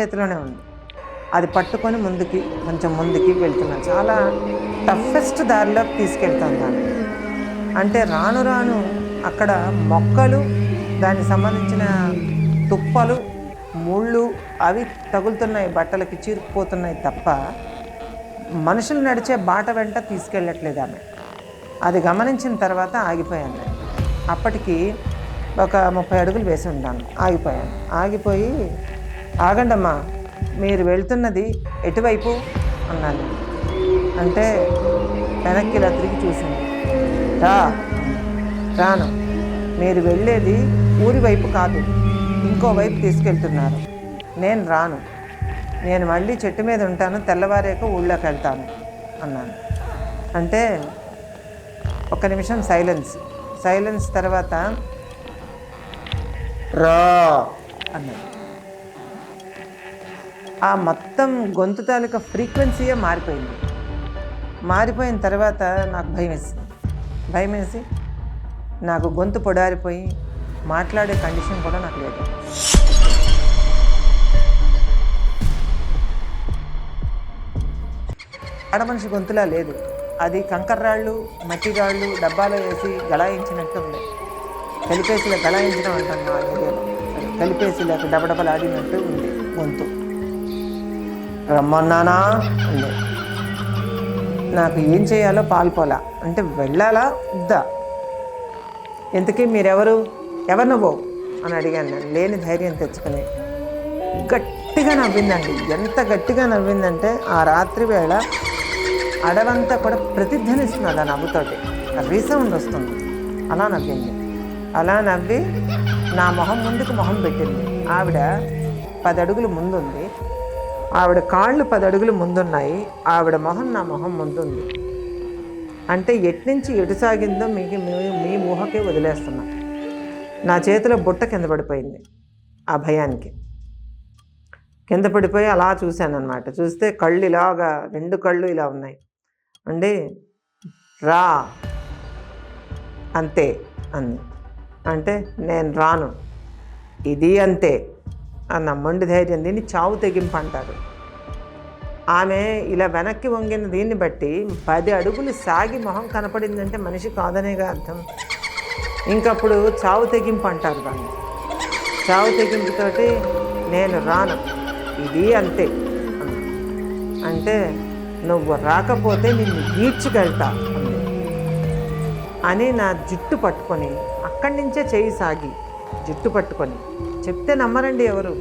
చేతిలోనే ఉంది. అది పట్టుకొని ముందుకి కొంచెం ముందుకి వెళ్తున్నాను. చాలా టఫెస్ట్ దారిలోకి తీసుకెళ్తాను దాన్ని. అంటే రాను రాను అక్కడ మొక్కలు దానికి సంబంధించిన తుప్పలు ముళ్ళు అవి తగులుతున్నాయి బట్టలకి చీరుకుపోతున్నాయి తప్ప మనుషులు నడిచే బాట వెంట తీసుకెళ్ళట్లేదు ఆమె. అది గమనించిన తర్వాత ఆగిపోయాను నేను. అప్పటికి ఒక ముప్పై అడుగులు వేసి ఉంటాను ఆగిపోయాను. ఆగిపోయి ఆగండమ్మా మీరు వెళ్తున్నది ఎటువైపు? అన్నాను. అంటే వెనక్కి ఇలా తిరిగి చూసింది రా రాను. మీరు వెళ్ళేది ఊరి వైపు కాదు ఇంకో వైపు తీసుకెళ్తున్నారు. నేను రాను. నేను మళ్ళీ చెట్టు మీద ఉంటాను తెల్లవారాక ఊళ్ళోకి వెళ్తాను అన్నాను. అంటే ఒక నిమిషం సైలెన్స్. సైలెన్స్ తర్వాత రా అన్నాడు ఆ మొత్తం గొంతు తాలూకా ఫ్రీక్వెన్సీయే మారిపోయింది. మారిపోయిన తర్వాత నాకు భయం వేసింది. భయం వేసి నాకు గొంతు పొడారిపోయి మాట్లాడే కండిషన్ కూడా నాకు లేదు. ఆడమనిషి గొంతులా లేదు. అది కంకర్రాళ్ళు మట్టిరాళ్ళు డబ్బాలో వేసి గలాయించినట్టు ఉంది. కలిపేసిలా గలాయించడం అంటాను మా ఏరియాలో కలిపేసిలా డబడబలాడినట్టు ఉంది గొంతు. రమ్మన్నానా? అంది నాకు ఏం చేయాలో పాల్పోలా. అంటే వెళ్ళాలా? వద్దా? ఇంతకీ మీరెవరు? ఎవరు నువ్వు? అని అడిగాను నేను. లేని ధైర్యం తెచ్చుకుని. గట్టిగా నవ్విందండి. ఎంత గట్టిగా నవ్విందంటే ఆ రాత్రి వేళ అడవంతా కూడా ప్రతిధ్వనిస్తున్నది ఆ నవ్వుతోటి రీసౌండ్ వస్తుంది. అలా నవ్వింది. అలా నవ్వి నా మొహం ముందుకు మొహం పెట్టింది. ఆవిడ పది అడుగులు ముందుంది. ఆవిడ కాళ్ళు పది అడుగులు ముందున్నాయి. ఆవిడ మొహం నా మొహం ముందుంది. అంటే ఎట్నుంచి ఎటు సాగిందో మీకు మీ- మీ ఊహకే వదిలేస్తున్నా. నా చేతిలో బుట్ట కింద పడిపోయింది ఆ భయానికి. కింద పడిపోయి అలా చూశానమాట చూస్తే కళ్ళు ఇలాగా రెండు కళ్ళు ఇలా ఉన్నాయి. అండి రా అంతే అంది. అంటే నేను రాను. ఇది అంతే. అన్న మొండి ధైర్యం దీన్ని చావు తెగింపు అంటారు. ఆమె ఇలా వెనక్కి వంగిన దీన్ని బట్టి పది అడుగులు సాగి మొహం కనపడిందంటే మనిషి కాదనేగా అర్థం. ఇంకప్పుడు చావు తెగింపు అంటారు దాన్ని. చావు తెగింపుతోటి నేను రాను. ఇది అంతే. అంటే నువ్వు రాకపోతే నిన్ను ఈడ్చుకెళ్తా అని నా జుట్టు పట్టుకొని అక్కడి నుంచే చేయి సాగి జుట్టు పట్టుకొని చెప్తే నమ్మరండి ఎవరు.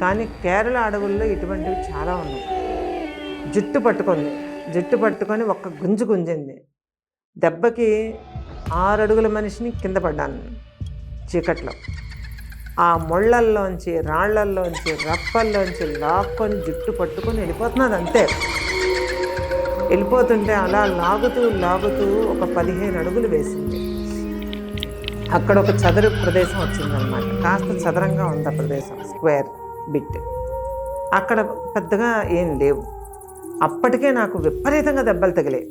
కానీ కేరళ అడవుల్లో ఇటువంటివి చాలా ఉన్నాయి. జుట్టు పట్టుకుంది. జుట్టు పట్టుకొని ఒక్క గుంజు గుంజింది. దెబ్బకి ఆరు అడుగుల మనిషిని కింద పడ్డాను చీకట్లో. ఆ ముళ్ళల్లోంచి రాళ్ళల్లోంచి రప్పల్లోంచి లాక్కొని జుట్టు పట్టుకొని వెళ్ళిపోతున్నది అంతే. వెళ్ళిపోతుంటే అలా లాగుతూ లాగుతూ ఒక పదిహేను అడుగులు వేసింది. అక్కడ ఒక చదురు ప్రదేశం వచ్చిందనమాట కాస్త చదరంగా ఉంది ఆ ప్రదేశం స్క్వేర్ బిట్. అక్కడ పెద్దగా ఏం లేవు. అప్పటికే నాకు విపరీతంగా దెబ్బలు తగిలాయి.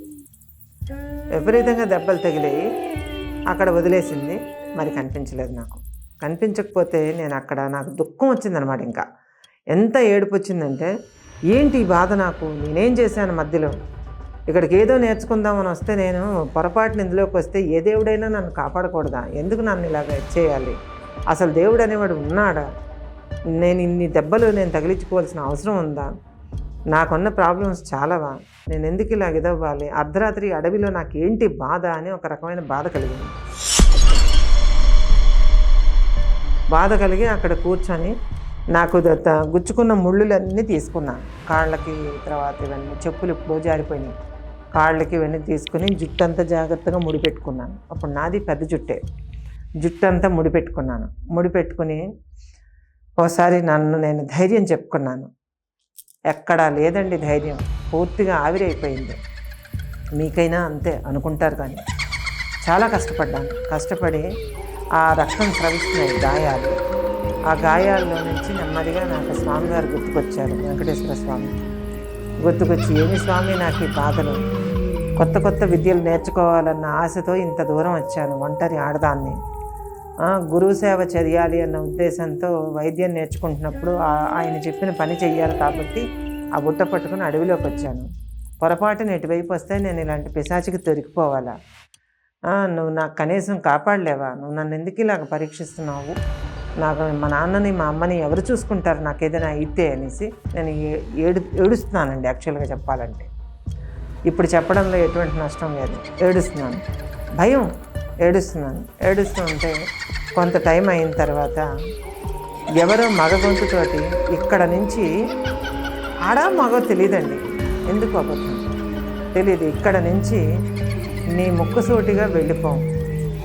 విపరీతంగా దెబ్బలు తగిలాయి. అక్కడ వదిలేసింది. మరి కనిపించలేదు నాకు. కనిపించకపోతే నేను అక్కడ నాకు దుఃఖం వచ్చిందనమాట ఇంకా. ఎంత ఏడుపు వచ్చిందంటే ఏంటి ఈ బాధ నాకు? నేనేం చేశాను మధ్యలో? ఇక్కడికి ఏదో నేర్చుకుందామని వస్తే నేను పొరపాటున ఇందులోకి వస్తే ఏ దేవుడైనా నన్ను కాపాడకూడదా? ఎందుకు నన్ను ఇలాగ చేయాలి? అసలు దేవుడు అనేవాడు ఉన్నాడా? నేను ఇన్ని దెబ్బలు నేను తగిలించుకోవాల్సిన అవసరం ఉందా? నాకున్న ప్రాబ్లమ్స్ చాలావా? నేను ఎందుకు ఇలా ఇదవ్వాలి? అర్ధరాత్రి అడవిలో నాకు ఏంటి బాధ అని ఒక రకమైన బాధ కలిగింది. బాధ కలిగి అక్కడ కూర్చొని నాకు ద- త- గుచ్చుకున్న ముళ్ళులన్నీ తీసుకున్నాను కాళ్ళకి తర్వాత ఇవన్నీ చెప్పులు ఇప్పుడు జారిపోయినాయి కాళ్ళకి ఇవన్నీ తీసుకుని జుట్టు అంతా జాగ్రత్తగా ముడిపెట్టుకున్నాను. అప్పుడు నాది పెద్ద జుట్టే. జుట్టు అంతా ముడిపెట్టుకున్నాను. ముడిపెట్టుకుని ఓసారి నన్ను నేను ధైర్యం చెప్పుకున్నాను. ఎక్కడా లేదండి ధైర్యం. పూర్తిగా ఆవిరైపోయింది మీకైనా అంతే అనుకుంటారు కానీ. చాలా కష్టపడ్డాను. కష్టపడి ఆ రక్తం స్రవిస్తున్నాయి గాయాలు. ఆ గాయాల్లో నుంచి నెమ్మదిగా నాకు స్వామివారు గుర్తుకొచ్చారు. వెంకటేశ్వర స్వామి. గుర్తుకొచ్చి ఏమి స్వామి నాకు ఈ బాధలు? కొత్త కొత్త విద్యలు నేర్చుకోవాలన్న ఆశతో ఇంత దూరం వచ్చాను ఒంటరి ఆడదాన్ని. గురువు సేవ చేయాలి అన్న ఉద్దేశంతో వైద్యం నేర్చుకుంటున్నప్పుడు ఆయన చెప్పిన పని చెయ్యాలి కాబట్టి ఆ బుట్ట పట్టుకుని అడవిలోకి వచ్చాను. పొరపాటున ఇటువైపు వస్తే నేను ఇలాంటి పిశాచికి దొరికిపోవాలా? నువ్వు నాకు కనీసం కాపాడలేవా? నువ్వు నన్ను ఎందుకు ఇలాగ పరీక్షిస్తున్నావు? నాకు మా నాన్నని మా అమ్మని ఎవరు చూసుకుంటారు? నాకు ఏదైనా అయితే అనేసి నేను ఏ- ఏడు ఏడుస్తున్నానండి యాక్చువల్గా చెప్పాలంటే. ఇప్పుడు చెప్పడంలో ఎటువంటి నష్టం లేదు. ఏడుస్తున్నాను. భయం ఏడుస్తున్నాను. ఏడుస్తూ ఉంటే కొంత టైం అయిన తర్వాత ఎవరో మగ గొంతుతోటి ఇక్కడ నుంచి ఆడ మగ తెలియదండి ఎందుకు అబద్ధం? తెలియదు ఇక్కడ నుంచి నీ ముక్కుసూటిగా వెళ్ళిపోవు.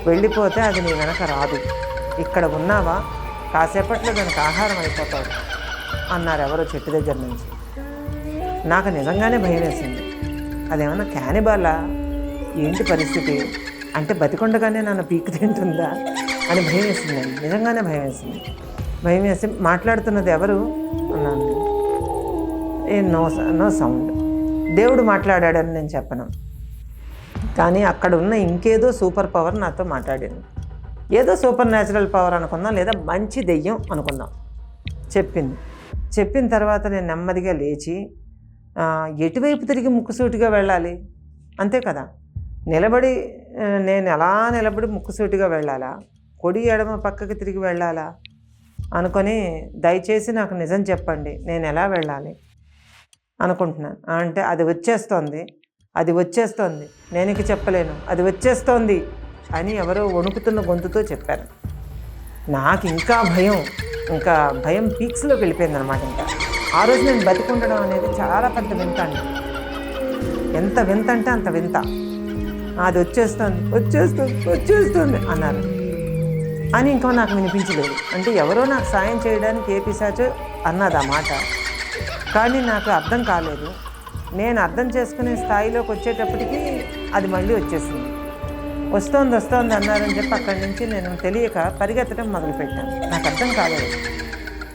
వెళ్ళిపోతే అది నీ వెనక రాదు. ఇక్కడ ఉన్నావా? కాసేపట్లో దానికి ఆహారం అయిపోతావు అన్నారు ఎవరో చెట్టు దగ్గర నుంచి. నాకు నిజంగానే భయం వేసింది. అదేమన్నా క్యానిబాలా? ఏంటి పరిస్థితి? అంటే బతికొండగానే నన్ను పీక్ తింటుందా? అని భయం వేసిందండి నిజంగానే భయం వేసింది. భయం వేసి మాట్లాడుతున్నది ఎవరు? అన్నాను. ఏ నో నో సౌండ్. దేవుడు మాట్లాడాడని నేను చెప్పను. కానీ అక్కడ ఉన్న ఇంకేదో సూపర్ పవర్ నాతో మాట్లాడింది. ఏదో సూపర్ న్యాచురల్ పవర్ అనుకుందాం లేదా మంచి దెయ్యం అనుకుందాం. చెప్పింది. చెప్పిన తర్వాత నేను నెమ్మదిగా లేచి ఎటువైపు తిరిగి ముక్కుసూటిగా వెళ్ళాలి? అంతే కదా. నిలబడి నేను ఎలా నిలబడి ముక్కుసూటిగా వెళ్ళాలా? కొడి ఎడమ పక్కకి తిరిగి వెళ్ళాలా? అనుకొని దయచేసి నాకు నిజం చెప్పండి నేను ఎలా వెళ్ళాలి? అనుకుంటున్నాను. అంటే అది వచ్చేస్తోంది అది వచ్చేస్తోంది నేను ఇక చెప్పలేను అది వచ్చేస్తోంది అని ఎవరో వణుకుతున్న గొంతుతో చెప్పారు. నాకు ఇంకా భయం ఇంకా భయం పీక్స్లోకి వెళ్ళిపోయింది అనమాట ఇంకా. ఆ రోజు నేను బతికుండడం అనేది చాలా పెద్ద వింత అండి. ఎంత వింత అంటే అంత వింత. అది వచ్చేస్తుంది వచ్చేస్తుంది వచ్చేస్తుంది అన్నారు. అని ఇంకా నాకు వినిపించలేదు. అంటే ఎవరో నాకు సాయం చేయడానికి ఏ పిశాచో అన్నది ఆ మాట. కానీ నాకు అర్థం కాలేదు. నేను అర్థం చేసుకునే స్థాయిలోకి వచ్చేటప్పటికి అది మళ్ళీ వచ్చేసింది. వస్తోంది వస్తోంది అన్నారని చెప్పి అక్కడి నుంచి నేను తెలియక పరిగెత్తడం మొదలుపెట్టాను. నాకు అర్థం కాలేదు.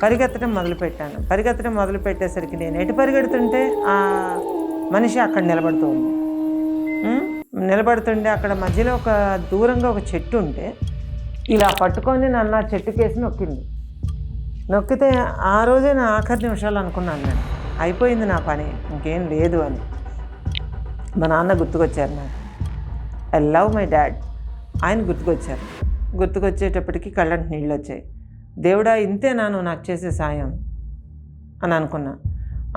పరిగెత్తడం మొదలుపెట్టాను. పరిగెత్తడం మొదలు పెట్టేసరికి నేను ఎటు పరిగెడుతుంటే ఆ మనిషి అక్కడ నిలబడుతూ ఉంది. నిలబడుతుండే అక్కడ మధ్యలో ఒక దూరంగా ఒక చెట్టు ఉంటే ఇలా పట్టుకొని నన్ను ఆ చెట్టు కేసి నొక్కింది. నొక్కితే ఆ రోజే నా ఆఖరి నిమిషాలు అనుకున్నాను నేను. అయిపోయింది నా పని ఇంకేం లేదు అని. మా నాన్న గుర్తుకొచ్చారు నాకు. ఐ లవ్ మై డాడ్ ఆయన గుర్తుకొచ్చారు. గుర్తుకొచ్చేటప్పటికి కళ్ళంటి నీళ్ళు వచ్చాయి దేవుడా ఇంతే నాను నాకు చేసే సాయం అని అనుకున్నా.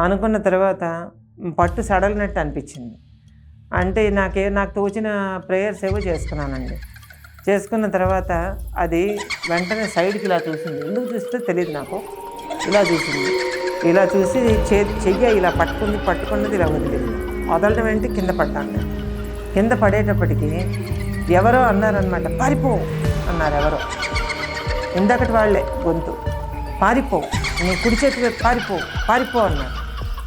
అనుకున్న తర్వాత పట్టు సడలినట్టు అనిపించింది. అంటే నాకే నాకు తోచిన ప్రేయర్స్ ఏవో చేసుకున్నానండి. చేసుకున్న తర్వాత అది వెంటనే సైడ్కి ఇలా చూసింది. ఎందుకు చూస్తే తెలియదు నాకు. ఇలా చూసింది. ఇలా చూసి చే చెయ్య ఇలా పట్టుకుంది పట్టుకున్నది ఇలా ఉంది. వదలడం ఏంటి? కింద పడ్డాను కింద పడేటప్పటికి ఎవరో అన్నారనమాట పారిపో అన్నారు ఎవరో. ఇందాకటి వాళ్ళే గొంతు పారిపో నీ కుడి చేతి వైపు పారిపో పారిపో అన్నారు.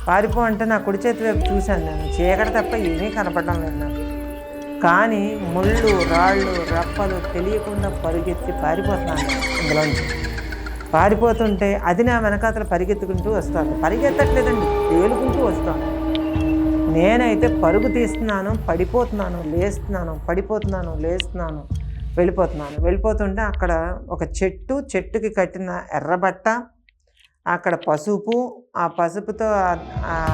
పారిపో అంటే నా కుడి చేతి వైపు చూశాను నేను. చీకటి తప్ప ఏమీ కనపడడం లేదు కానీ ముళ్ళు రాళ్ళు రప్పలు తెలియకుండా పరుగెత్తి పారిపోతున్నాను ఇందులోంచి. పారిపోతుంటే అది నా వెనకాతల పరిగెత్తుకుంటూ వస్తాను పరిగెత్తట్లేదండి తేలుకుంటూ వస్తాను నేనైతే పరుగు తీస్తున్నాను పడిపోతున్నాను లేస్తున్నాను పడిపోతున్నాను లేస్తున్నాను. వెళ్ళిపోతున్నాను. వెళ్ళిపోతుంటే అక్కడ ఒక చెట్టు చెట్టుకి కట్టిన ఎర్రబట్ట అక్కడ పసుపు ఆ పసుపుతో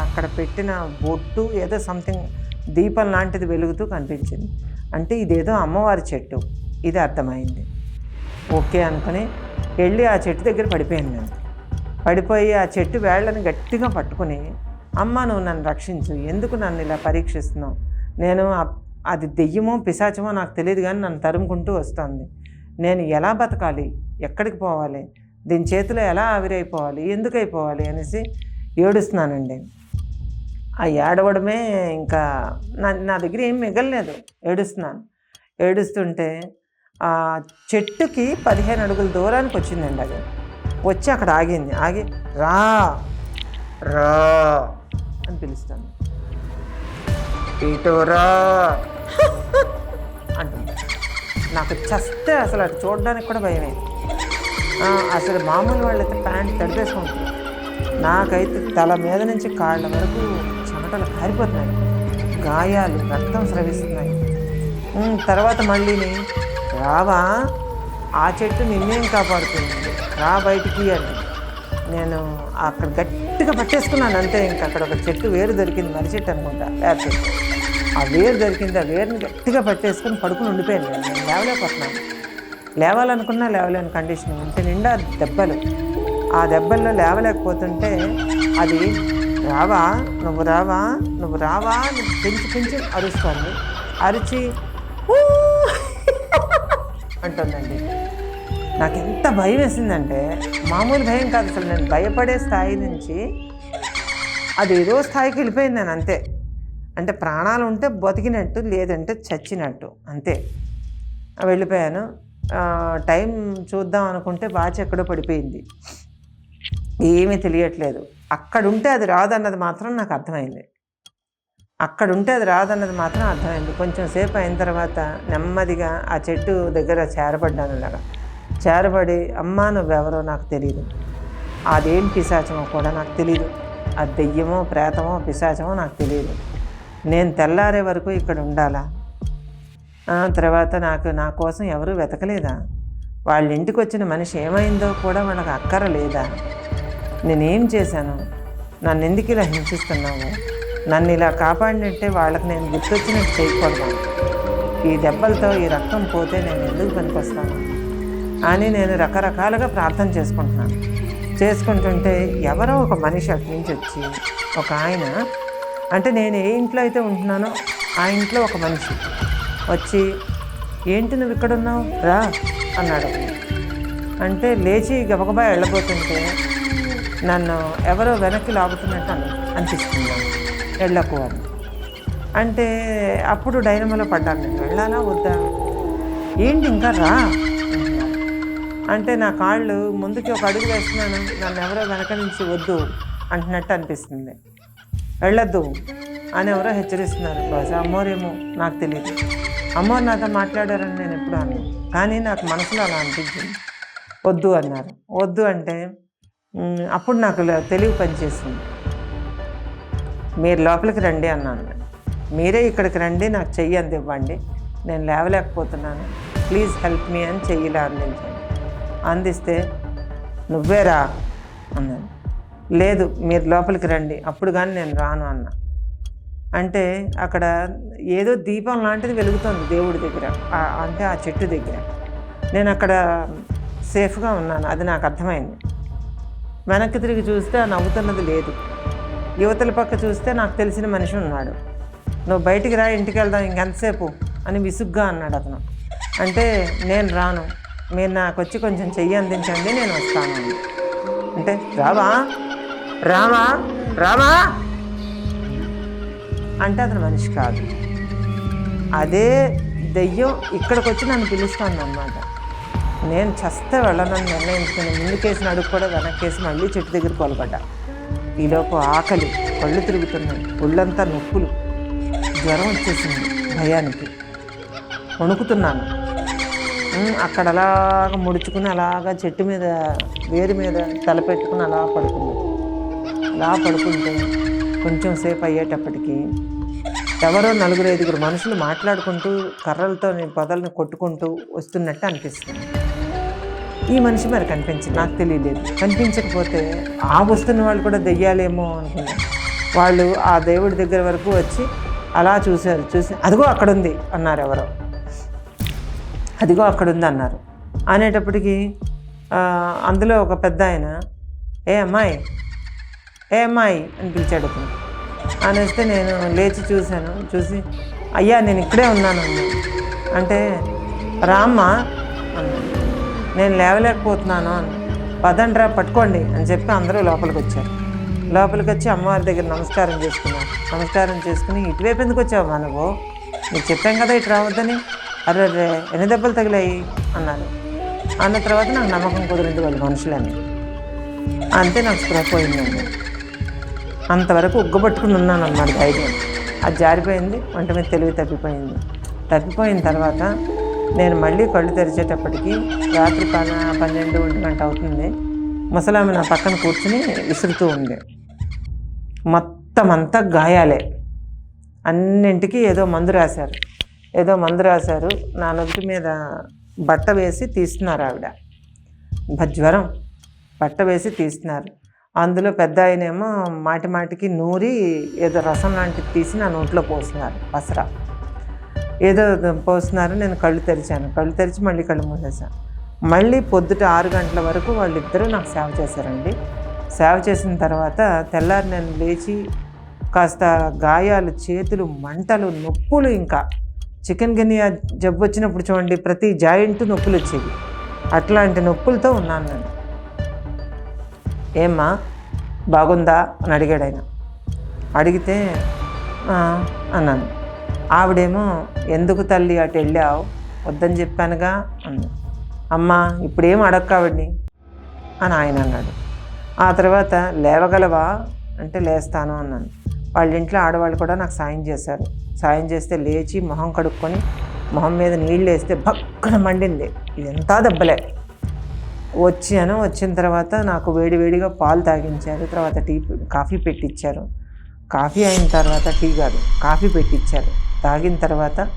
అక్కడ పెట్టిన బొట్టు ఏదో సంథింగ్ దీపం లాంటిది వెలుగుతూ కనిపించింది. అంటే ఇదేదో అమ్మవారి చెట్టు. ఇది అర్థమైంది. ఓకే అనుకుని వెళ్ళి ఆ చెట్టు దగ్గర పడిపోయాను నేను. పడిపోయి ఆ చెట్టు వేళ్ళని గట్టిగా పట్టుకుని అమ్మ నువ్వు నన్ను రక్షించు. ఎందుకు నన్ను ఇలా పరీక్షిస్తున్నావు? నేను అది దెయ్యమో పిశాచమో నాకు తెలియదు కానీ నన్ను తరుముకుంటూ వస్తుంది. నేను ఎలా బతకాలి? ఎక్కడికి పోవాలి? దీని చేతిలో ఎలా ఆవిరైపోవాలి? ఎందుకు అయిపోవాలి అనేసి ఏడుస్తున్నానండి. ఆ ఏడవడమే ఇంకా నా నా దగ్గర ఏం మిగలలేదు. ఏడుస్తున్నాను. ఏడుస్తుంటే ఆ చెట్టుకి పదిహేను అడుగుల దూరానికి వచ్చిందండి అది. వచ్చి అక్కడ ఆగింది. ఆగి రా రా అని పిలుస్తాను ఇటురా అంటుంది. నాకు చస్తే అసలు అటు చూడడానికి కూడా భయమే అసలు మామూలు వాళ్ళైతే ప్యాంట్ తడిపేసుకుంటారు. నాకైతే తల మీద నుంచి కాళ్ళ వరకు చెమటలు కారిపోతున్నాయి. గాయాలు రక్తం స్రవిస్తున్నాయి. తర్వాత మళ్ళీని రావా? ఆ చెట్టు నిన్నేం కాపాడుతుంది? రా బయటికి అని నేను అక్కడ గట్టి గట్టిగా పట్టేసుకున్నాను అంతే ఇంకా. అక్కడ ఒక చెట్టు వేరు దొరికింది మర్రి చెట్టు అనుకుంటా వేరు చెట్టు. ఆ వేరు దొరికింది ఆ వేరుని గట్టిగా పట్టేసుకుని పడుకుని ఉండిపోయాను నేను. నేను లేవలేకపోతున్నాను. లేవాలనుకున్నా లేవలేని కండిషన్. ఉంటే నిండా దెబ్బలు. ఆ దెబ్బల్లో లేవలేకపోతుంటే అది రావా నువ్వు రావా నువ్వు రావా అని పెంచి పెంచి అరుస్తుంది. అరిచి అంటుందండి. నాకు ఎంత భయం వేసిందంటే మామూలు భయం కాదు అసలు. నేను భయపడే స్థాయి నుంచి అది ఏదో స్థాయికి వెళ్ళిపోయింది నేను అంతే. అంటే ప్రాణాలు ఉంటే బతికినట్టు లేదంటే చచ్చినట్టు అంతే. వెళ్ళిపోయాను. టైం చూద్దాం అనుకుంటే వాచ్ ఎక్కడో పడిపోయింది. ఏమీ తెలియట్లేదు. అక్కడ ఉంటే అది రాదన్నది మాత్రం నాకు అర్థమైంది. అక్కడ ఉంటే అది రాదన్నది మాత్రం అర్థమైంది. కొంచెం సేపు అయిన తర్వాత నెమ్మదిగా ఆ చెట్టు దగ్గర చేరబడ్డాను అలాగా చేరబడి అమ్మా నువ్వెవరో నాకు తెలియదు అదేం పిశాచమో కూడా నాకు తెలియదు అది దెయ్యమో ప్రేతమో పిశాచమో నాకు తెలియదు నేను తెల్లారే వరకు ఇక్కడ ఉండాలా? తర్వాత నాకు నా కోసం ఎవరు వెతకలేదా? వాళ్ళ ఇంటికి వచ్చిన మనిషి ఏమైందో కూడా వాళ్ళకి అక్కర లేదా నేనేం చేశాను? నన్ను ఎందుకు ఇలా హింసిస్తున్నావు? నన్ను ఇలా కాపాడినట్టే వాళ్ళకి నేను గుర్తొచ్చినట్టు చేయకూడదు? ఈ దెబ్బలతో ఈ రక్తం పోతే నేను ఎందుకు పనికొస్తాను? అని నేను రకరకాలుగా ప్రార్థన చేసుకుంటున్నాను. చేసుకుంటుంటే ఎవరో ఒక మనిషి అటు నుంచి వచ్చి ఒక ఆయన అంటే నేను ఏ ఇంట్లో అయితే ఉంటున్నానో ఆ ఇంట్లో ఒక మనిషి వచ్చి ఏంటి నువ్వు ఇక్కడ ఉన్నావు? రా అన్నాడు. అంటే లేచి గబగబా వెళ్ళబోతుంటే నన్ను ఎవరో వెనక్కి లాగుతున్నట్టు అని అనిపిస్తుంది. వెళ్ళకు అని. అంటే అప్పుడు డైనమోలో పడ్డాను. నేను వెళ్ళాలా? వద్దా? ఏంటి ఇంకా రా? అంటే నా కాళ్ళు ముందుకి ఒక అడుగు వేస్తున్నాను. నన్ను ఎవరో వెనక నుంచి వద్దు అంటున్నట్టు అనిపిస్తుంది. వెళ్ళొద్దు అని ఎవరో హెచ్చరిస్తున్నారు. బహుశా అమ్మోరేమో నాకు తెలియదు అమ్మోరు నాతో మాట్లాడారని నేను ఎప్పుడు అన్నాను కానీ నాకు మనసులో అలా అనిపించింది. వద్దు అన్నారు. వద్దు అంటే అప్పుడు నాకు తెలివి పనిచేసింది. మీరు లోపలికి రండి అన్నాను మీరే ఇక్కడికి రండి నాకు చెయ్యి అంది ఇవ్వండి నేను లేవలేకపోతున్నాను. ప్లీజ్ హెల్ప్ మీ అని చెయ్యిలా అందించాను. అందిస్తే నువ్వేరా అన్నాను లేదు మీరు లోపలికి రండి అప్పుడు కానీ నేను రాను అన్నా. అంటే అక్కడ ఏదో దీపం లాంటిది వెలుగుతుంది దేవుడి దగ్గర అంటే ఆ చెట్టు దగ్గర. నేను అక్కడ సేఫ్గా ఉన్నాను అది నాకు అర్థమైంది. వెనక్కి తిరిగి చూస్తే నవ్వుతున్నది లేదు. యువతల పక్క చూస్తే నాకు తెలిసిన మనిషి ఉన్నాడు. నువ్వు బయటికి రా ఇంటికి వెళ్దాం ఇంకెంతసేపు? అని విసుగ్గా అన్నాడు అతను. అంటే నేను రాను. మీరు నాకు వచ్చి కొంచెం చెయ్యి అందించండి నేను వస్తాను అంటే రావా రామా? రామా? అంటే అతను మనిషి కాదు. అదే దెయ్యం ఇక్కడికి వచ్చి నన్ను పిలుస్తాను అనమాట నేను చస్తే వెళ్ళనని నిర్ణయించుకుని ముందుకేసిన అడుగు కూడా వెనక్కేసి మళ్ళీ చెట్టు దగ్గర కొలబడ్డా ఈలోపు ఆకలి కళ్ళు తిరుగుతున్నాయి ఒళ్ళంతా నొప్పులు జ్వరం వచ్చేసింది భయానికి. వణుకుతున్నాను. అక్కడ అలాగ ముడుచుకుని అలాగా చెట్టు మీద వేరు మీద తల పెట్టుకుని అలా పడుకున్నాను అలా పడుకుంటే కొంచెం సేపు అయ్యేటప్పటికి ఎవరో నలుగురు ఐదుగురు మనుషులు మాట్లాడుకుంటూ కర్రలతో పొదల్ని కొట్టుకుంటూ వస్తున్నట్టు అనిపిస్తుంది. ఈ మనిషి మరి కనిపించింది నాకు తెలియలేదు. కనిపించకపోతే ఆ వస్తున్న వాళ్ళు కూడా దెయ్యాలేమో అనుకున్నాను వాళ్ళు ఆ దేవుడి దగ్గర వరకు వచ్చి అలా చూశారు. చూసి అదిగో అక్కడ ఉంది అన్నారు ఎవరో. అదిగో అక్కడ ఉంది అన్నారు అనేటప్పటికి అందులో ఒక పెద్ద ఆయన ఏ అమ్మాయి ఏ అమ్మాయి? అని పిలిచాడు అతను. అనేస్తే నేను లేచి చూశాను. చూసి అయ్యా నేను ఇక్కడే ఉన్నాను అంటే రామ్మా నేను లేవలేకపోతున్నాను అని పదండ్రా పట్టుకోండి అని చెప్పి అందరూ లోపలికి వచ్చారు. లోపలికి వచ్చి అమ్మవారి దగ్గర నమస్కారం చేసుకున్నాను నమస్కారం చేసుకుని ఇటువైపు ఎందుకు వచ్చావు నువ్వు? నీకు చెప్పాం కదా ఇటు రావద్దని. అరే రే ఎన్ని దెబ్బలు తగిలాయి? అన్నారు అన్న తర్వాత నాకు నమ్మకం కుదిరింది వాళ్ళు మనుషులని. అంతే నాకు స్పృహ పోయిందండి అంతవరకు ఉగ్గబట్టుకుని ఉన్నాను అన్నమాట ధైర్యం. అది జారిపోయింది వంట మీద తెలివి తప్పిపోయింది. తప్పిపోయిన తర్వాత నేను మళ్ళీ కళ్ళు తెరిచేటప్పటికి రాత్రి పన పన్నెండు ఒంటి గంట అవుతుంది. ముసలామె నా పక్కన కూర్చుని విసురుతూ ఉంది. మొత్తం అంతా గాయాలే. అన్నింటికి ఏదో మందు రాశారు. ఏదో మందు రాశారు. నా నొప్పి మీద బట్ట వేసి తీస్తున్నారు ఆవిడ. బ- జ్వరం బట్ట వేసి తీస్తున్నారు. అందులో పెద్ద ఆయనేమో మాటి మాటికి నూరి ఏదో రసం లాంటిది తీసి నా నోట్లో పోస్తున్నారు పసరా ఏదో పోస్తున్నారు నేను కళ్ళు తెరిచాను. కళ్ళు తెరిచి మళ్ళీ కళ్ళు మూసేసాను మళ్ళీ పొద్దుట ఆరు గంటల వరకు వాళ్ళిద్దరూ నాకు సేవ చేశారండి. సేవ చేసిన తర్వాత తెల్లారి నేను లేచి కాస్త గాయాలు చేతులు మంటలు నొప్పులు ఇంకా చికెన్ గనియా జబ్బు వచ్చినప్పుడు చూడండి ప్రతి జాయింట్ నొప్పులు వచ్చేవి. అట్లాంటి నొప్పులతో ఉన్నాను నేను. ఏమ్మా బాగుందా అని అడిగాడు ఆయన. అడిగితే అన్నాను. ఆవిడేమో ఎందుకు తల్లి అటు వెళ్ళావు? వద్దని చెప్పానుగా అన్నాను. అమ్మా ఇప్పుడేం అడక్కావిడిని అని ఆయన అన్నాడు. ఆ తర్వాత లేవగలవా? అంటే లేస్తాను అన్నాను. వాళ్ళ ఇంట్లో ఆడవాళ్ళు కూడా నాకు సాయం చేశారు. సాయం చేస్తే లేచి మొహం కడుక్కొని మొహం మీద నీళ్ళు వేస్తే భక్కన మండింది. ఇదంతా దెబ్బలే. వచ్చాను వచ్చిన తర్వాత నాకు వేడివేడిగా పాలు తాగించారు. తర్వాత టీ కాఫీ పెట్టించారు కాఫీ అయిన తర్వాత టీ కాదు కాఫీ పెట్టించారు తాగిన తర్వాత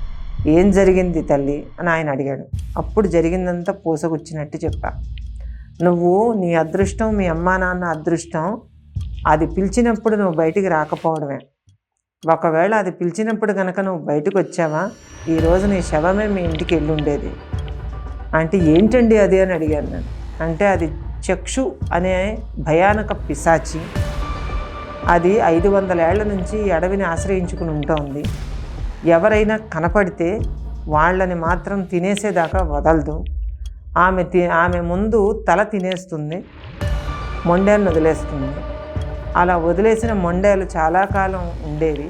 ఏం జరిగింది తల్లి అని ఆయన అడిగాడు. అప్పుడు జరిగిందంతా పూసగుచ్చినట్టు చెప్పా. నువ్వు నీ అదృష్టం మీ అమ్మా నాన్న అదృష్టం అది పిలిచినప్పుడు నువ్వు బయటికి రాకపోవడమే. ఒకవేళ అది పిలిచినప్పుడు కనుక నువ్వు బయటకు వచ్చావా? ఈరోజు నీ శవమే మీ ఇంటికి వెళ్ళి ఉండేది అంటే ఏంటండి అది అని అడిగాను నేను. అంటే అది చక్షు అనే భయానక పిశాచి. అది ఐదు వందల ఏళ్ళ నుంచి అడవిని ఆశ్రయించుకుని ఉంటుంది. ఎవరైనా కనపడితే వాళ్ళని మాత్రం తినేసేదాకా వదలదు. ఆమె తి ఆమె ముందు తల తినేస్తుంది. మొండేలను వదిలేస్తుంది. అలా వదిలేసిన మొండేలు చాలా కాలం ఉండేవి.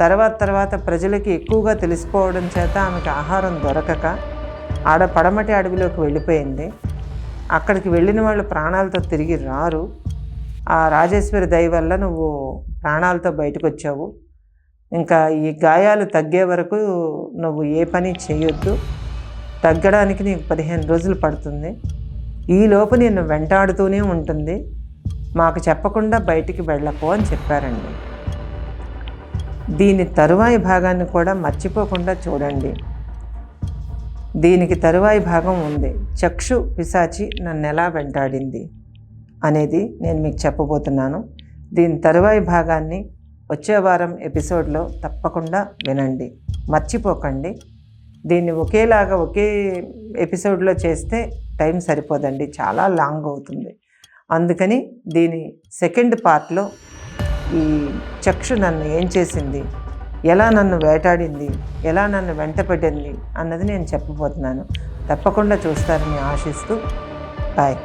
తర్వాత తర్వాత ప్రజలకి ఎక్కువగా తెలిసిపోవడం చేత ఆమెకి ఆహారం దొరకక ఆడ పడమటి అడవిలోకి వెళ్ళిపోయింది. అక్కడికి వెళ్ళిన వాళ్ళు ప్రాణాలతో తిరిగి రారు. ఆ రాజేశ్వరి దయ వల్ల నువ్వు ప్రాణాలతో బయటకు వచ్చావు ఇంకా ఈ గాయాలు తగ్గే వరకు నువ్వు ఏ పని చేయొద్దు. తగ్గడానికి నీకు పదిహేను రోజులు పడుతుంది. ఈ లోపు నిన్ను వెంటాడుతూనే ఉంటుంది. మాకు చెప్పకుండా బయటికి వెళ్ళకు అని చెప్పారండి. దీని తరువాయి భాగాన్ని కూడా మర్చిపోకుండా చూడండి. దీనికి తరువాయి భాగం ఉంది. చక్షు పిశాచి నన్ను ఎలా వెంటాడింది అనేది నేను మీకు చెప్పబోతున్నాను. దీని తరువాయి భాగాన్ని వచ్చే వారం ఎపిసోడ్లో తప్పకుండా వినండి. మర్చిపోకండి. దీన్ని ఒకేలాగా ఒకే ఎపిసోడ్లో చేస్తే టైం సరిపోదండి. చాలా లాంగ్ అవుతుంది. అందుకని దీని సెకండ్ పార్ట్లో ఈ చక్షు నన్ను ఏం చేసింది? ఎలా నన్ను వేటాడింది? ఎలా నన్ను వెంటపెట్టింది అన్నది నేను చెప్పబోతున్నాను. తప్పకుండా చూస్తారని ఆశిస్తూ బాయ్.